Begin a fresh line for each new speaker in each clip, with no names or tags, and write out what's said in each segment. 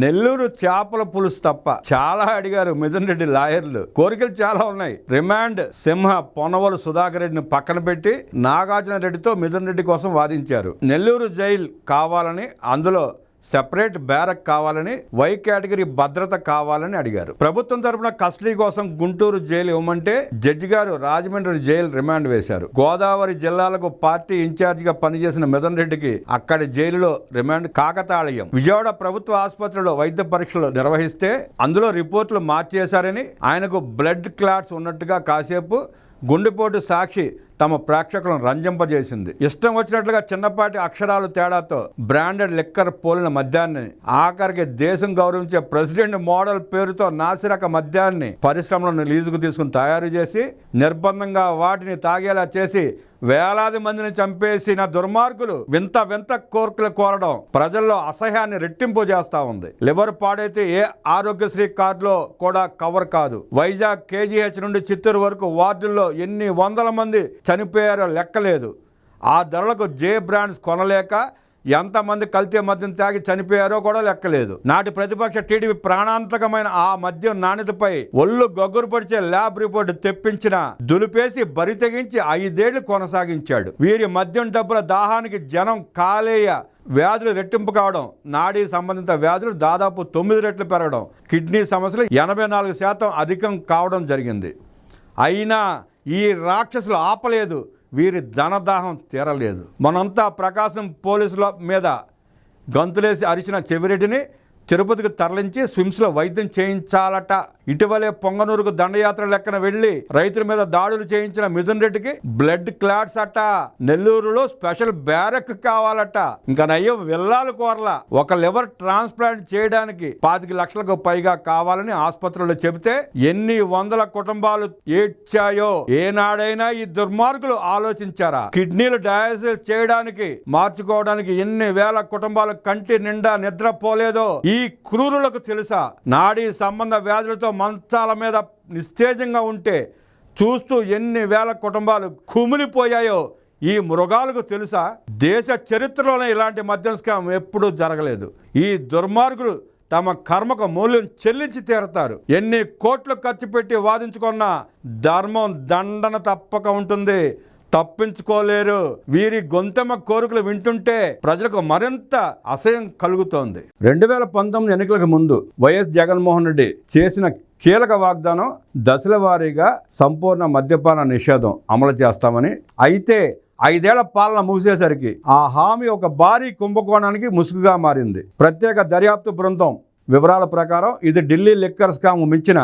నెల్లూరు చేపల పులుసు తప్ప చాలా అడిగారు మిథున్ రెడ్డి లాయర్లు. కోరికలు చాలా ఉన్నాయి. రిమాండ్ సింహ పొనవలు సుధాకర్ రెడ్డిని పక్కన పెట్టి నాగార్జున రెడ్డితో మిథున్ రెడ్డి కోసం వాదించారు. నెల్లూరు జైలు కావాలని అందులో సెపరేట్ బ్యారక్ కావాలని వై కేటగిరీ భద్రత కావాలని అడిగారు. ప్రభుత్వం తరపున కస్టడీ కోసం గుంటూరు జైలు ఇవ్వమంటే జడ్జి గారు రాజమండ్రి జైలు రిమాండ్ వేశారు. గోదావరి జిల్లాలకు పార్టీ ఇన్ఛార్జిగా పనిచేసిన మిథన్ రెడ్డికి అక్కడి జైలులో రిమాండ్ కాకతాళీయం. విజయవాడ ప్రభుత్వ ఆసుపత్రిలో వైద్య పరీక్షలు నిర్వహిస్తే అందులో రిపోర్టులు మార్చేశారని ఆయనకు బ్లడ్ క్లాట్స్ ఉన్నట్టుగా కాసేపు గుండెపోటు సాక్షి తమ ప్రేక్షకులను రంజింపజేసింది. ఇష్టం వచ్చినట్లుగా చిన్నపాటి అక్షరాలు తేడాతో బ్రాండెడ్ లిక్కర్ పోలిన మద్యాన్ని ఆఖరికి దేశం గౌరవించే ప్రెసిడెంట్ మోడల్ పేరుతో నాసిరక మద్యాన్ని పరిశ్రమలను లీజుకు తీసుకుని తయారు చేసి నిర్బంధంగా వాటిని తాగేలా చేసి వేలాది మందిని చంపేసిన దుర్మార్గులు వింత వింత కోర్కులు కోరడం ప్రజల్లో అసహ్యాన్ని రెట్టింపు చేస్తా ఉంది. లివర్ పాడైతే ఏ ఆరోగ్యశ్రీ కార్డులో కూడా కవర్ కాదు. వైజాగ్ కేజీహెచ్ నుండి చిత్తూరు వరకు వార్డుల్లో ఎన్ని వందల మంది చనిపోయారో లెక్కలేదు. ఆ ధరలకు జే బ్రాండ్స్ కొనలేక ఎంతమంది కల్తీ మద్యం తాగి చనిపోయారో కూడా లెక్కలేదు. నాటి ప్రతిపక్ష టీడీపీ ప్రాణాంతకమైన ఆ మద్యం నాణ్యతపై ఒళ్ళు గొగ్గురు పడిచే ల్యాబ్ రిపోర్ట్ తెప్పించిన దులిపేసి బరి తెగించి ఐదేళ్ళు కొనసాగించాడు. వీరి మద్యం డబ్బుల దాహానికి జనం కాలేయ వ్యాధులు రెట్టింపు కావడం నాడీ సంబంధిత వ్యాధులు దాదాపు తొమ్మిది రెట్లు పెరగడం కిడ్నీ సమస్యలు ఎనభై నాలుగు శాతం అధికం కావడం జరిగింది. అయినా ఈ రాక్షసులు ఆపలేదు వీరి ధనదాహం తీరలేదు. మనంతా ప్రకాశం పోలీసుల మీద గంతులేసి అరిచిన చెవిరెడ్డిని తిరుపతికి తరలించి స్విమ్స్లో వైద్యం చేయించాలట. ఇటీవలే పొంగనూరుకు దండయాత్ర లెక్కన వెళ్ళి రైతుల మీద దాడులు చేయించిన మిథున్ రెడ్డికి బ్లడ్ క్లాట్స్ అట. నెల్లూరులో స్పెషల్ బ్యారక్ కావాలట. ఇంకా నయ్యం వెళ్ళాలి కోరలా. ఒక లివర్ ట్రాన్స్ప్లాంట్ చేయడానికి పాతిక లక్షలకు పైగా కావాలని ఆసుపత్రుల్లో చెబితే ఎన్ని వందల కుటుంబాలు ఏడ్చాయో. ఏనాడైనా ఈ దుర్మార్గులు ఆలోచించారా. కిడ్నీలు డయాలసిస్ చేయడానికి మార్చుకోవడానికి ఎన్ని వేల కుటుంబాలు కంటి నిండా నిద్రపోలేదో. ఈ ఈ క్రూరులకు తెలుసా? నాడీ సంబంధ వ్యాధులతో మంచాల మీద నిస్తేజంగా ఉంటే చూస్తూ ఎన్ని వేల కుటుంబాలు కుమిలిపోయాయో ఈ మృగాలకు తెలుసా? దేశ చరిత్రలోనే ఇలాంటి మద్యం స్కామ్ ఎప్పుడూ జరగలేదు. ఈ దుర్మార్గులు తమ కర్మకు మూల్యం చెల్లించి తీరతారు. ఎన్ని కోట్లు ఖర్చు పెట్టి వాదించుకున్నా ధర్మం దండన తప్పక ఉంటుంది. తప్పించుకోలేరు. వీరి గొంతమ కోరికలు వింటుంటే ప్రజలకు మరింత అసహ్యం కలుగుతోంది. రెండు వేల పంతొమ్మిది ఎన్నికలకు ముందు వైఎస్ జగన్మోహన్ రెడ్డి చేసిన కీలక వాగ్దానం దశల వారీగా సంపూర్ణ మద్యపాన నిషేధం అమలు చేస్తామని. అయితే ఐదేళ్ళ పాలన ముగిసేసరికి ఆ హామీ ఒక భారీ కుంభకోణానికి ముసుగుగా మారింది. ప్రత్యేక దర్యాప్తు బృందం వివరాల ప్రకారం ఇది ఢిల్లీ లిక్కర్ స్కామ్ మించిన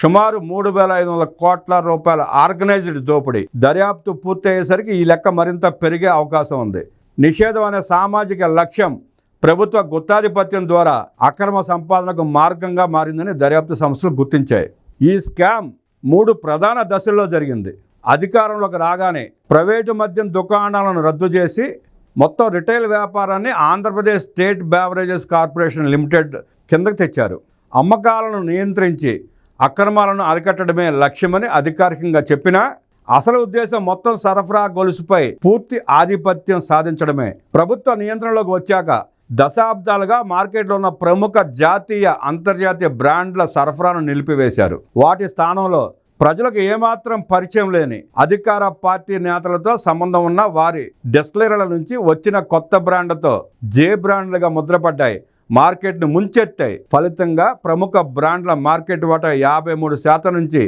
సుమారు మూడు వేల ఐదు వందల కోట్ల రూపాయల ఆర్గనైజ్డ్ దోపిడీ దర్యాప్తు పూర్తయ్యేసరికి ఈ లెక్క మరింత పెరిగే అవకాశం ఉంది. నిషేధం అనే సామాజిక లక్ష్యం ప్రభుత్వ గుత్తాధిపత్యం ద్వారా అక్రమ సంపాదనకు మార్గంగా మారిందని దర్యాప్తు సంస్థలు గుర్తించాయి. ఈ స్కామ్ మూడు ప్రధాన దశల్లో జరిగింది. అధికారంలోకి రాగానే ప్రైవేటు మద్యం దుకాణాలను రద్దు చేసి మొత్తం రిటైల్ వ్యాపారాన్ని Andhra Pradesh state beverages corporation limited కిందకు తెచ్చారు. అమ్మకాలను నియంత్రించి అక్రమాలను అరికట్టడమే లక్ష్యమని అధికారికంగా చెప్పినా అసలు ఉద్దేశం మొత్తం సరఫరా గొలుసుపై పూర్తి ఆధిపత్యం సాధించడమే. ప్రభుత్వ నియంత్రణలోకి వచ్చాక దశాబ్దాలుగా మార్కెట్లో ఉన్న ప్రముఖ జాతీయ అంతర్జాతీయ బ్రాండ్ల సరఫరాను నిలిపివేశారు. వాటి స్థానంలో ప్రజలకు ఏమాత్రం పరిచయం లేని అధికార పార్టీ నేతలతో సంబంధం ఉన్న వారి డిస్టిలరీల నుంచి వచ్చిన కొత్త బ్రాండ్లతో జే బ్రాండ్లుగా ముద్రపడ్డాయి. మార్కెట్ను ముంచెత్తాయి. ఫలితంగా ప్రముఖ బ్రాండ్ల మార్కెట్ వాటా యాభై మూడు శాతం నుంచి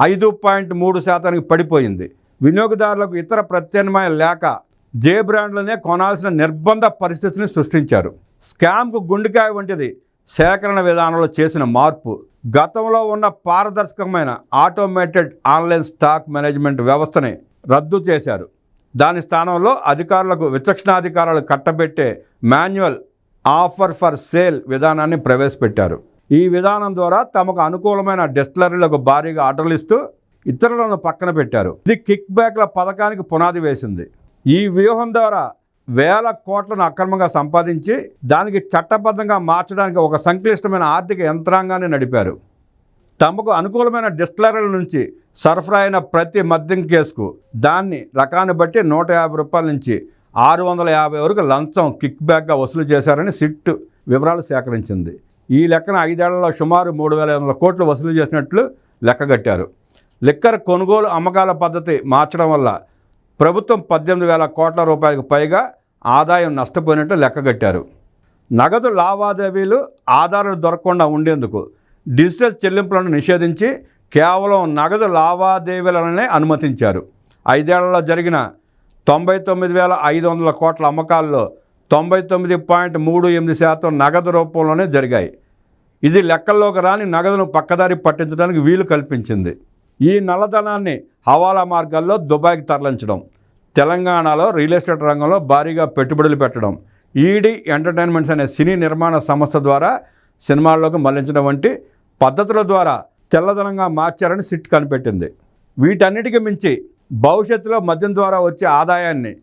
ఐదు పాయింట్ మూడు శాతానికి పడిపోయింది. వినియోగదారులకు ఇతర ప్రత్యామ్నాయం లేక జే బ్రాండ్లనే కొనాల్సిన నిర్బంధ పరిస్థితిని సృష్టించారు. స్కామ్కు గుండెకాయ వంటిది సేకరణ విధానంలో చేసిన మార్పు. గతంలో ఉన్న పారదర్శకమైన ఆటోమేటెడ్ ఆన్లైన్ స్టాక్ మేనేజ్మెంట్ వ్యవస్థని రద్దు చేశారు. దాని స్థానంలో అధికారులకు విచక్షణాధికారాలు కట్టబెట్టే మాన్యువల్ ఆఫర్ ఫర్ సేల్ విధానాన్ని ప్రవేశపెట్టారు. ఈ విధానం ద్వారా తమకు అనుకూలమైన డిస్టిలరీలకు భారీగా ఆర్డర్లు ఇస్తూ ఇతరులను పక్కన పెట్టారు. ఇది కిక్ బ్యాక్ల పథకానికి పునాది వేసింది. ఈ వ్యూహం ద్వారా వేల కోట్లను అక్రమంగా సంపాదించి దానికి చట్టబద్ధంగా మార్చడానికి ఒక సంక్లిష్టమైన ఆర్థిక యంత్రాంగాన్ని నడిపారు. తమకు అనుకూలమైన డిస్టిలరీల నుంచి సరఫరా అయిన ప్రతి మద్యం కేసుకు దాన్ని రకాన్ని బట్టి నూట యాభై రూపాయల నుంచి ఆరు వందల యాభై వరకు లంచం కిక్ బ్యాక్గా వసూలు చేశారని సిట్ వివరాలు సేకరించింది. ఈ లెక్కన ఐదేళ్ళలో సుమారు మూడు వేల ఐదు వందల కోట్లు వసూలు చేసినట్లు లెక్కగట్టారు లిక్కర్ కొనుగోలు అమ్మకాల పద్ధతి మార్చడం వల్ల ప్రభుత్వం పద్దెనిమిది వేల కోట్ల రూపాయలకు పైగా ఆదాయం నష్టపోయినట్లు లెక్కగట్టారు నగదు లావాదేవీలు ఆధారాలు దొరకకుండా ఉండేందుకు డిజిటల్ చెల్లింపులను నిషేధించి కేవలం నగదు లావాదేవీలనే అనుమతించారు. ఐదేళ్ళలో జరిగిన తొంభై తొమ్మిది వేల ఐదు వందల కోట్ల అమ్మకాల్లో తొంభై తొమ్మిది పాయింట్ మూడు ఎనిమిది శాతం నగదు రూపంలోనే జరిగాయి. ఇది లెక్కల్లోకి రాని నగదును పక్కదారి పట్టించడానికి వీలు కల్పించింది. ఈ నల్లధనాన్ని హవాలా మార్గాల్లో దుబాయ్కి తరలించడం తెలంగాణలో రియల్ ఎస్టేట్ రంగంలో భారీగా పెట్టుబడులు పెట్టడం ఈడీ ఎంటర్టైన్మెంట్స్ అనే సినీ నిర్మాణ సంస్థ ద్వారా సినిమాల్లోకి మళ్ళించడం వంటి పద్ధతుల ద్వారా తెల్లదనంగా మార్చారని సిట్ కనిపెట్టింది. వీటన్నిటికీ మించి భవిష్యత్తులో మద్యం ద్వారా వచ్చే ఆదాయాన్ని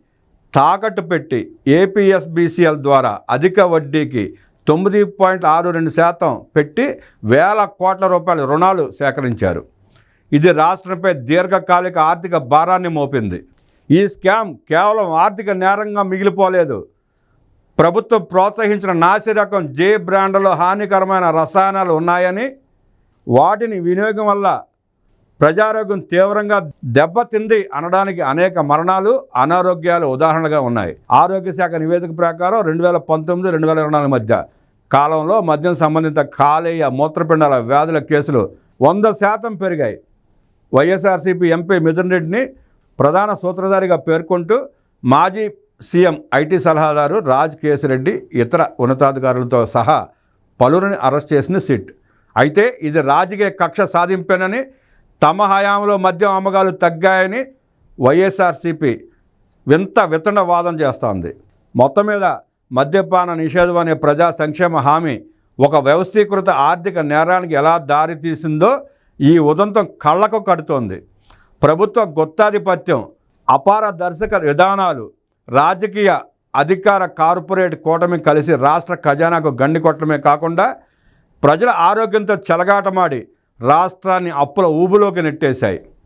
తాకట్టు పెట్టి ఏపీఎస్బీసీఎల్ ద్వారా అధిక వడ్డీకి తొమ్మిది పాయింట్ ఆరు రెండు శాతం పెట్టి వేల కోట్ల రూపాయల రుణాలు సేకరించారు. ఇది రాష్ట్రంపై దీర్ఘకాలిక ఆర్థిక భారాన్ని మోపింది. ఈ స్కామ్ కేవలం ఆర్థిక నేరంగా మిగిలిపోలేదు. ప్రభుత్వం ప్రోత్సహించిన నాసి రకం జే బ్రాండ్లో హానికరమైన రసాయనాలు ఉన్నాయని వాటిని వినియోగం వల్ల ప్రజారోగ్యం తీవ్రంగా దెబ్బతింది అనడానికి అనేక మరణాలు అనారోగ్యాలు ఉదాహరణగా ఉన్నాయి. ఆరోగ్య శాఖ నివేదిక ప్రకారం రెండు వేల పంతొమ్మిది రెండు వేల ఇరవై నాలుగు మధ్య కాలంలో మద్యం సంబంధిత కాలేయ మూత్రపిండాల వ్యాధుల కేసులు వంద శాతం పెరిగాయి. వైఎస్ఆర్సీపీ ఎంపీ మిథున్ రెడ్డిని ప్రధాన సూత్రధారిగా పేర్కొంటూ మాజీ సీఎం ఐటీ సలహాదారు రాజ్ కేసిరెడ్డి ఇతర ఉన్నతాధికారులతో సహా పలువురిని అరెస్ట్ చేసిన సిట్. అయితే ఇది రాజకీయ కక్ష సాధింపేనని తమ హయాంలో మద్యం అమ్మకాలు తగ్గాయని వైఎస్ఆర్సీపీ వింత విత్తన వాదం చేస్తోంది. మొత్తం మీద మద్యపాన నిషేధం అనే ప్రజా సంక్షేమ హామీ ఒక వ్యవస్థీకృత ఆర్థిక నేరానికి ఎలా దారితీసిందో ఈ ఉదంతం కళ్ళకు కడుతోంది. ప్రభుత్వ గుత్తాధిపత్యం అపార దర్శక విధానాలు రాజకీయ అధికార కార్పొరేట్ కూటమి కలిసి రాష్ట్ర ఖజానాకు గండి కొట్టడమే కాకుండా ప్రజల ఆరోగ్యంతో చెలగాటమాడి రాష్ట్రాన్ని అప్పుల ఊబులోకి నెట్టేశాయి.